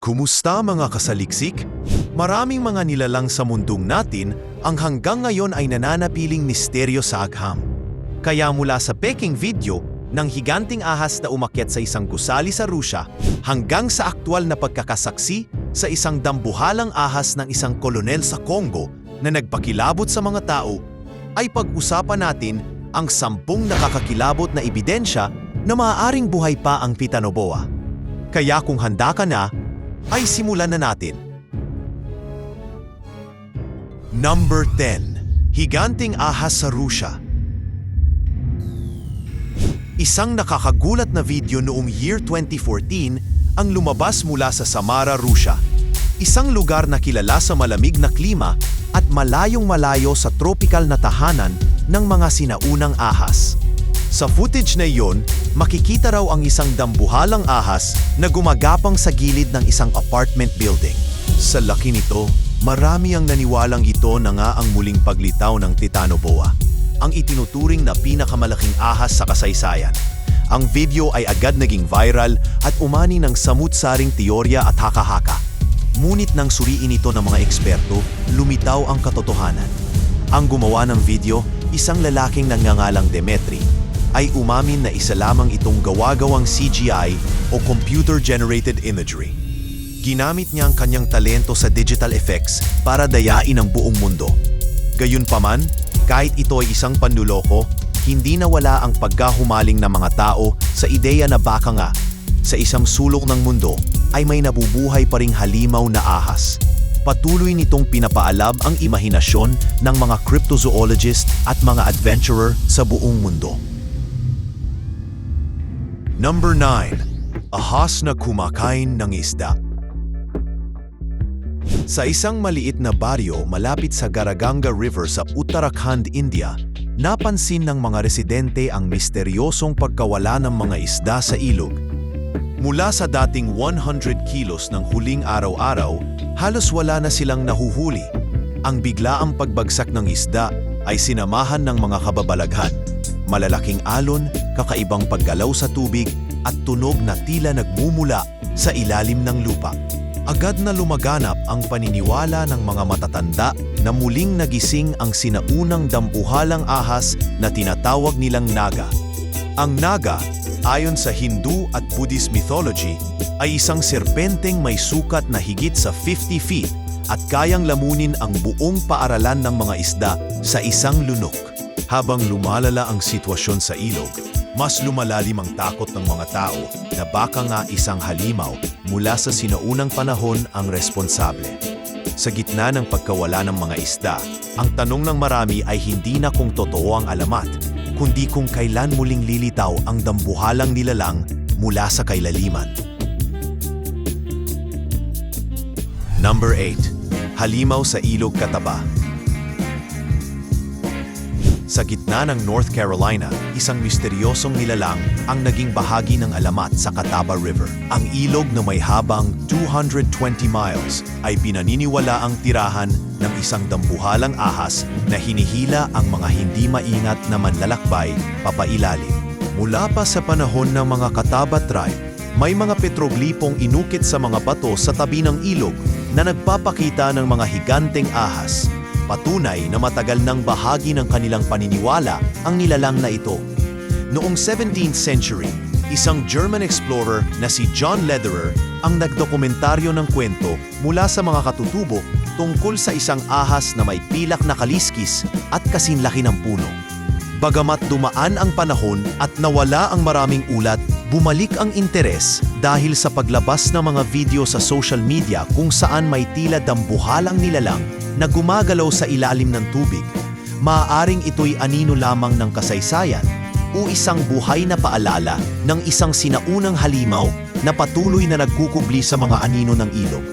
Kumusta mga kasaliksik? Maraming mga nilalang sa mundong natin ang hanggang ngayon ay nananatiling misteryo sa agham. Kaya mula sa Peking video ng higanting ahas na umakyat sa isang gusali sa Rusya hanggang sa aktwal na pagkakasaksi sa isang dambuhalang ahas ng isang kolonel sa Congo na nagpakilabot sa mga tao, ay pag-usapan natin ang sampung nakakakilabot na ebidensya na maaaring buhay pa ang Pitanoboa. Kaya kung handa ka na, ay simulan na natin. Number 10. Higanting ahas sa Rusya. Isang nakakagulat na video noong year 2014 ang lumabas mula sa Samara, Rusya. Isang lugar na kilala sa malamig na klima at malayong malayo sa tropical na tahanan ng mga sinaunang ahas. Sa footage na iyon, makikita raw ang isang dambuhalang ahas na gumagapang sa gilid ng isang apartment building. Sa laki nito, marami ang naniwalang ito na nga ang muling paglitaw ng Titanoboa, ang itinuturing na pinakamalaking ahas sa kasaysayan. Ang video ay agad naging viral at umani ng samut-saring teorya at haka-haka. Ngunit nang suriin ito ng mga eksperto, lumitaw ang katotohanan. Ang gumawa ng video, isang lalaking nangangalang Demetri, ay umamin na isa lamang itong gawa-gawang CGI o computer-generated imagery. Ginamit niya ang kanyang talento sa digital effects para dayain ang buong mundo. Gayunpaman, kahit ito ay isang panluloko, hindi nawala ang pagkahumaling ng mga tao sa ideya na baka nga, sa isang sulok ng mundo ay may nabubuhay pa ring halimaw na ahas. Patuloy nitong pinapaalab ang imahinasyon ng mga cryptozoologist at mga adventurer sa buong mundo. Number 9. Ahas na kumakain ng isda. Sa isang maliit na baryo malapit sa Garaganga River sa Uttarakhand, India, napansin ng mga residente ang misteryosong pagkawala ng mga isda sa ilog. Mula sa dating 100 kilos ng huling araw-araw, halos wala na silang nahuhuli. Ang biglaang pagbagsak ng isda ay sinamahan ng mga kababalaghan, malalaking alon, kakaibang paggalaw sa tubig at tunog na tila nagmumula sa ilalim ng lupa. Agad na lumaganap ang paniniwala ng mga matatanda na muling nagising ang sinaunang dambuhalang ahas na tinatawag nilang naga. Ang naga, ayon sa Hindu at Buddhist mythology, ay isang serpenteng may sukat na higit sa 50 feet at kayang lamunin ang buong paaralan ng mga isda sa isang lunok. Habang lumalala ang sitwasyon sa ilog, mas lumalalim ang takot ng mga tao na baka nga isang halimaw mula sa sinaunang panahon ang responsable. Sa gitna ng pagkawala ng mga isda, ang tanong ng marami ay hindi na kung totoo ang alamat, kundi kung kailan muling lilitaw ang dambuhalang nilalang mula sa kailaliman. Number 8. Halimaw sa Ilog Kataba gitna ng North Carolina, isang misteryosong nilalang ang naging bahagi ng alamat sa Catawba River. Ang ilog na may habang 220 miles ay pinaniniwala ang tirahan ng isang dambuhalang ahas na hinihila ang mga hindi maingat na manlalakbay papailalim. Mula pa sa panahon ng mga Catawba tribe, may mga petroglipong inukit sa mga bato sa tabi ng ilog na nagpapakita ng mga higanteng ahas. Patunay na matagal ng bahagi ng kanilang paniniwala ang nilalang na ito. Noong 17th century, isang German explorer na si John Lederer ang nagdokumentaryo ng kwento mula sa mga katutubo tungkol sa isang ahas na may pilak na kaliskis at kasinlaki ng puno. Bagamat dumaan ang panahon at nawala ang maraming ulat, bumalik ang interes dahil sa paglabas ng mga video sa social media kung saan may tila dambuhalang nilalang na gumagalaw sa ilalim ng tubig. Maaaring ito'y anino lamang ng kasaysayan o isang buhay na paalala ng isang sinaunang halimaw na patuloy na nagkukubli sa mga anino ng ilog.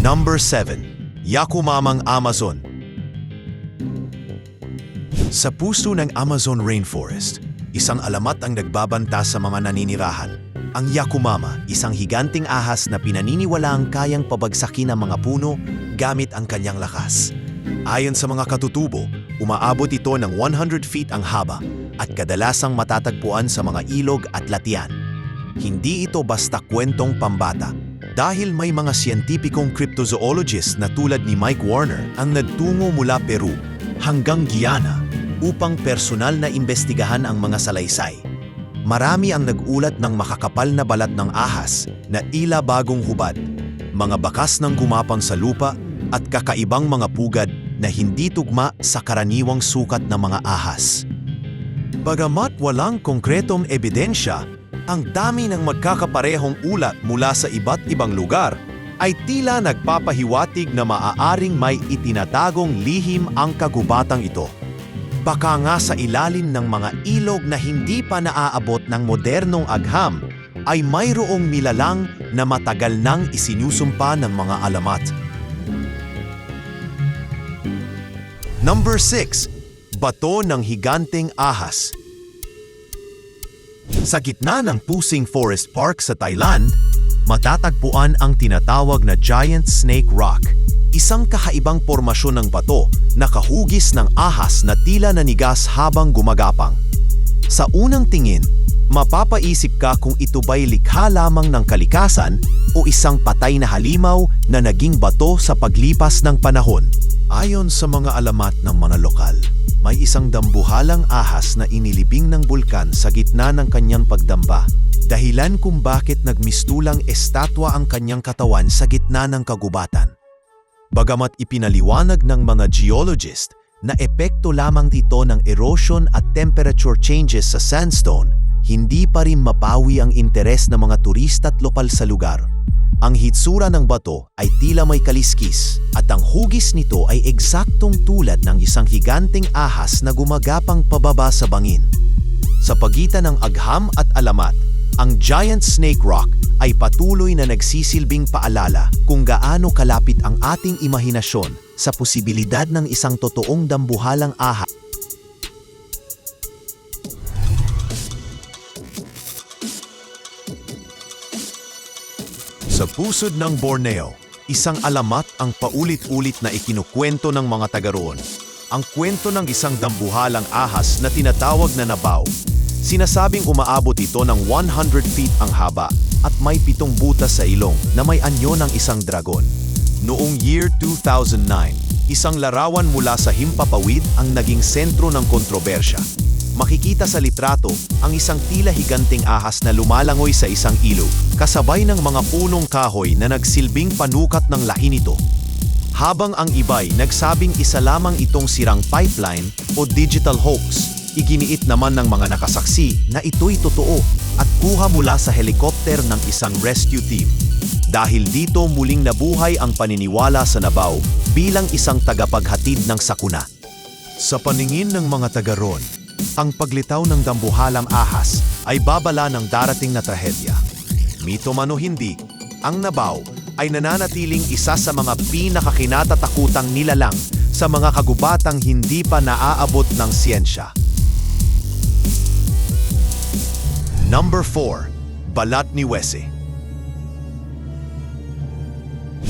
Number 7. Yakumamang Amazon Sa puso ng Amazon Rainforest, isang alamat ang nagbabanta sa mga naninirahan. Ang Yakumama, isang higanting ahas na pinaniniwalaang kayang pabagsakin ang mga puno gamit ang kanyang lakas. Ayon sa mga katutubo, umaabot ito ng 100 feet ang haba at kadalasang matatagpuan sa mga ilog at latian. Hindi ito basta kwentong pambata. Dahil may mga siyentipikong cryptozoologist na tulad ni Mike Warner ang nagtungo mula Peru hanggang Guyana upang personal na imbestigahan ang mga salaysay. Marami ang nagulat ng makakapal na balat ng ahas na ila bagong hubad, mga bakas ng gumapang sa lupa at kakaibang mga pugad na hindi tugma sa karaniwang sukat ng mga ahas. Bagamat walang konkretong ebidensya, ang dami ng magkakaparehong ulat mula sa iba't ibang lugar ay tila nagpapahiwatig na maaaring may itinatagong lihim ang kagubatang ito. Baka nga sa ilalim ng mga ilog na hindi pa naaabot ng modernong agham ay mayroong nilalang na matagal nang isinusumpa ng mga alamat. Number 6. Bato ng Higanteng Ahas Sa gitna ng Pusing Forest Park sa Thailand, matatagpuan ang tinatawag na Giant Snake Rock, isang kakaibang pormasyon ng bato na kahugis ng ahas na tila nanigas habang gumagapang. Sa unang tingin, mapapaisip ka kung ito ba'y likha lamang ng kalikasan o isang patay na halimaw na naging bato sa paglipas ng panahon. Ayon sa mga alamat ng mga lokal, may isang dambuhalang ahas na inilibing ng bulkan sa gitna ng kanyang pagdamba. Dahilan kung bakit nagmistulang estatwa ang kanyang katawan sa gitna ng kagubatan. Bagamat ipinaliwanag ng mga geologist na epekto lamang dito ng erosion at temperature changes sa sandstone, hindi pa rin mapawi ang interes ng mga turista at lokal sa lugar. Ang hitsura ng bato ay tila may kaliskis at ang hugis nito ay eksaktong tulad ng isang higanteng ahas na gumagapang pababa sa bangin. Sa pagitan ng agham at alamat, ang Giant Snake Rock ay patuloy na nagsisilbing paalala kung gaano kalapit ang ating imahinasyon sa posibilidad ng isang totoong dambuhalang ahas. Sa pusod ng Borneo, isang alamat ang paulit-ulit na ikinukwento ng mga taga roon. Ang kwento ng isang dambuhalang ahas na tinatawag na nabaw. Sinasabing umaabot ito ng 100 feet ang haba at may pitong butas sa ilong na may anyo ng isang dragon. Noong year 2009, isang larawan mula sa Himpapawid ang naging sentro ng kontrobersya. Makikita sa litrato ang isang tila higanting ahas na lumalangoy sa isang ilog, kasabay ng mga punong kahoy na nagsilbing panukat ng lahi nito. Habang ang iba'y nagsabing isa lamang itong sirang pipeline o digital hoax, iginiit naman ng mga nakasaksi na ito'y totoo at kuha mula sa helikopter ng isang rescue team. Dahil dito muling nabuhay ang paniniwala sa Nabaw bilang isang tagapaghatid ng sakuna. Sa paningin ng mga taga ron, ang paglitaw ng dambuhalang ahas ay babala ng darating na trahedya. Mito man o hindi, ang Nabaw ay nananatiling isa sa mga pinakakinatatakutang nilalang sa mga kagubatang hindi pa naaabot ng siyensya. Number 4. Balat ni Wese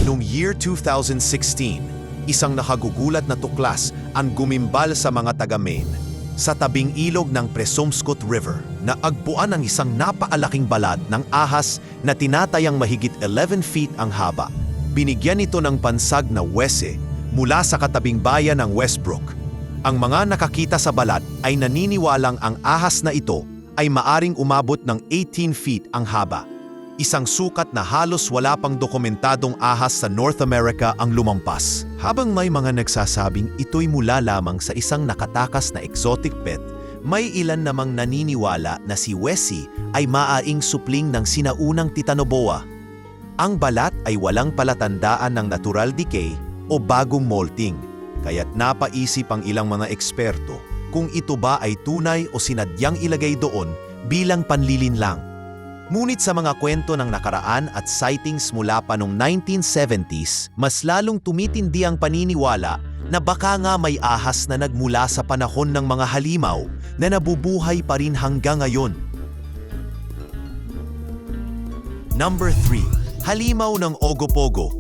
Noong year 2016, isang nakagugulat na tuklas ang gumimbal sa mga taga Maine sa tabing ilog ng Presumscot River na agpuan ang isang napaalaking balat ng ahas na tinatayang mahigit 11 feet ang haba. Binigyan ito ng pansag na Wese mula sa katabing bayan ng Westbrook. Ang mga nakakita sa balat ay naniniwalang ang ahas na ito ay maaring umabot ng 18 feet ang haba. Isang sukat na halos wala pang dokumentadong ahas sa North America ang lumampas. Habang may mga nagsasabing ito'y mula lamang sa isang nakatakas na exotic pet, may ilan namang naniniwala na si Wessie ay maaring supling ng sinaunang titanoboa. Ang balat ay walang palatandaan ng natural decay o bagong molting, kaya't napaisip ang ilang mga eksperto kung ito ba ay tunay o sinadyang ilagay doon bilang panlilin lang. Ngunit sa mga kwento ng nakaraan at sightings mula pa noong 1970s, mas lalong tumitindi ang paniniwala na baka nga may ahas na nagmula sa panahon ng mga halimaw na nabubuhay pa rin hanggang ngayon. Number 3. Halimaw ng Ogopogo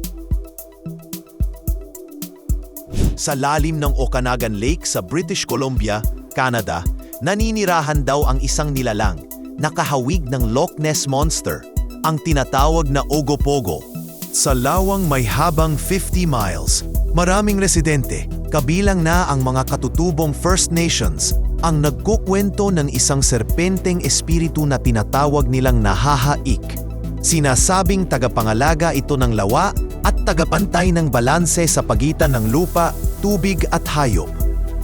Sa lalim ng Okanagan Lake sa British Columbia, Canada, naninirahan daw ang isang nilalang nakahawig ng Loch Ness Monster, ang tinatawag na Ogopogo. Sa lawang may habang 50 miles, maraming residente, kabilang na ang mga katutubong First Nations, ang nagkukwento ng isang serpenteng espiritu na tinatawag nilang nahahaik. Sinasabing tagapangalaga ito ng lawa tagapantay ng balanse sa pagitan ng lupa, tubig at hayop.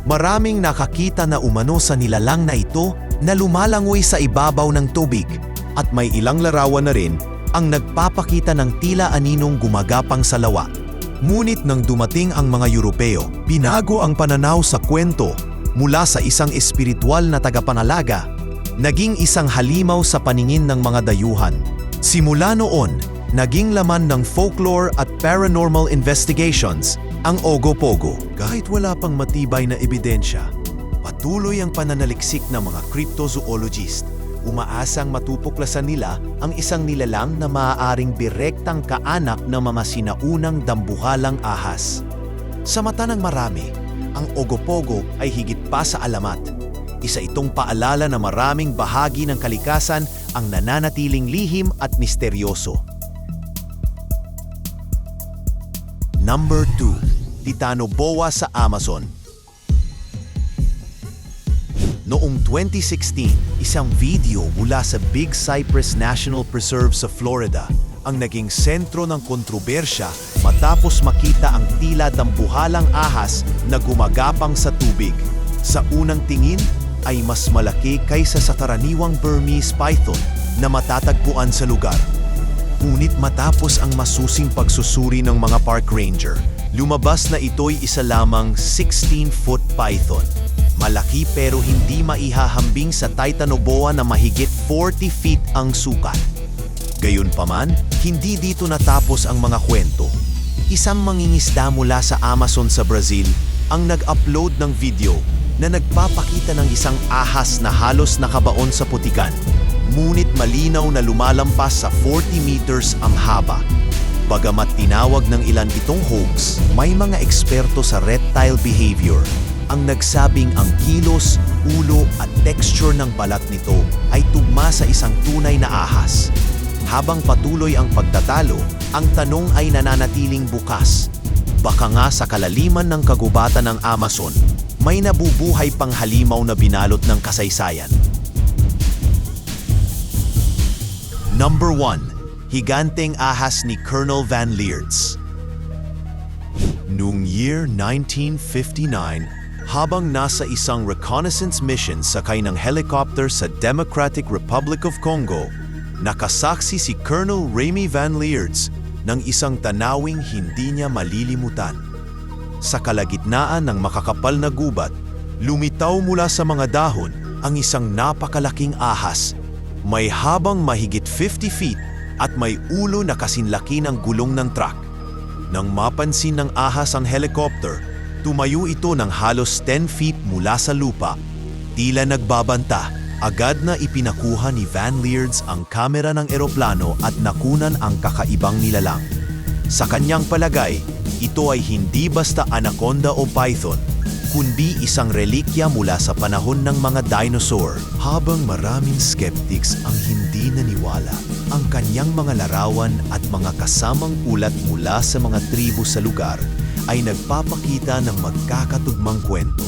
Maraming nakakita na umano sa nilalang na ito na lumalangoy sa ibabaw ng tubig at may ilang larawan na rin ang nagpapakita ng tila aninong gumagapang sa lawa. Ngunit nang dumating ang mga Europeo, binago ang pananaw sa kwento mula sa isang espiritual na tagapangalaga, naging isang halimaw sa paningin ng mga dayuhan. Simula noon, naging laman ng folklore at paranormal investigations ang Ogopogo. Kahit wala pang matibay na ebidensya, patuloy ang pananaliksik ng mga cryptozoologist. Umaasang matutuklasan nila ang isang nilalang na maaaring direktang kaanak ng mga sinaunang dambuhalang ahas. Sa mata ng marami, ang Ogopogo ay higit pa sa alamat. Isa itong paalala na maraming bahagi ng kalikasan ang nananatiling lihim at misteryoso. Number 2. Titano Boa sa Amazon Noong 2016, isang video mula sa Big Cypress National Preserve sa Florida ang naging sentro ng kontrobersya matapos makita ang tila dambuhalang ahas na gumagapang sa tubig. Sa unang tingin ay mas malaki kaysa sa karaniwang Burmese python na matatagpuan sa lugar. Ngunit matapos ang masusing pagsusuri ng mga park ranger, lumabas na ito'y isa lamang 16-foot python. Malaki pero hindi maihahambing sa Titanoboa na mahigit 40 feet ang sukat. Gayunpaman, hindi dito natapos ang mga kwento. Isang mangingisda mula sa Amazon sa Brazil ang nag-upload ng video na nagpapakita ng isang ahas na halos nakabaon sa putikan, ngunit malinaw na lumalampas sa 40 meters ang haba. Bagamat tinawag ng ilan itong hoax, may mga eksperto sa reptile behavior ang nagsabing ang kilos, ulo at texture ng balat nito ay tugma sa isang tunay na ahas. Habang patuloy ang pagtatalo, ang tanong ay nananatiling bukas. Baka nga sa kalaliman ng kagubatan ng Amazon, may nabubuhay pang halimaw na binalot ng kasaysayan. Number 1. Higanteng ahas ni Colonel Van Leertz Noong year 1959, habang nasa isang reconnaissance mission sakay ng helicopter sa Democratic Republic of Congo, nakasaksi si Colonel Remy Van Leertz ng isang tanawing hindi niya malilimutan. Sa kalagitnaan ng makakapal na gubat, lumitaw mula sa mga dahon ang isang napakalaking ahas. May habang mahigit 50 feet at may ulo na kasinlaki ng gulong ng truck. Nang mapansin ng ahas ang helicopter, Tumayo ito ng halos 10 feet mula sa lupa. Tila nagbabanta, agad na ipinakuha ni Van Leertz ang kamera ng eroplano at nakunan ang kakaibang nilalang. Sa kanyang palagay, ito ay hindi basta anaconda o python, kundi isang relikya mula sa panahon ng mga dinosaur. Habang maraming skeptics ang hindi naniwala, ang kanyang mga larawan at mga kasamang ulat mula sa mga tribu sa lugar ay nagpapakita ng magkakatugmang kwento.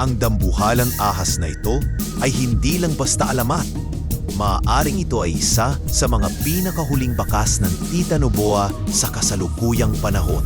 Ang dambuhalang ahas na ito ay hindi lang basta alamat. Maaaring ito ay isa sa mga pinakahuling bakas ng Tita Noboa sa kasalukuyang panahon.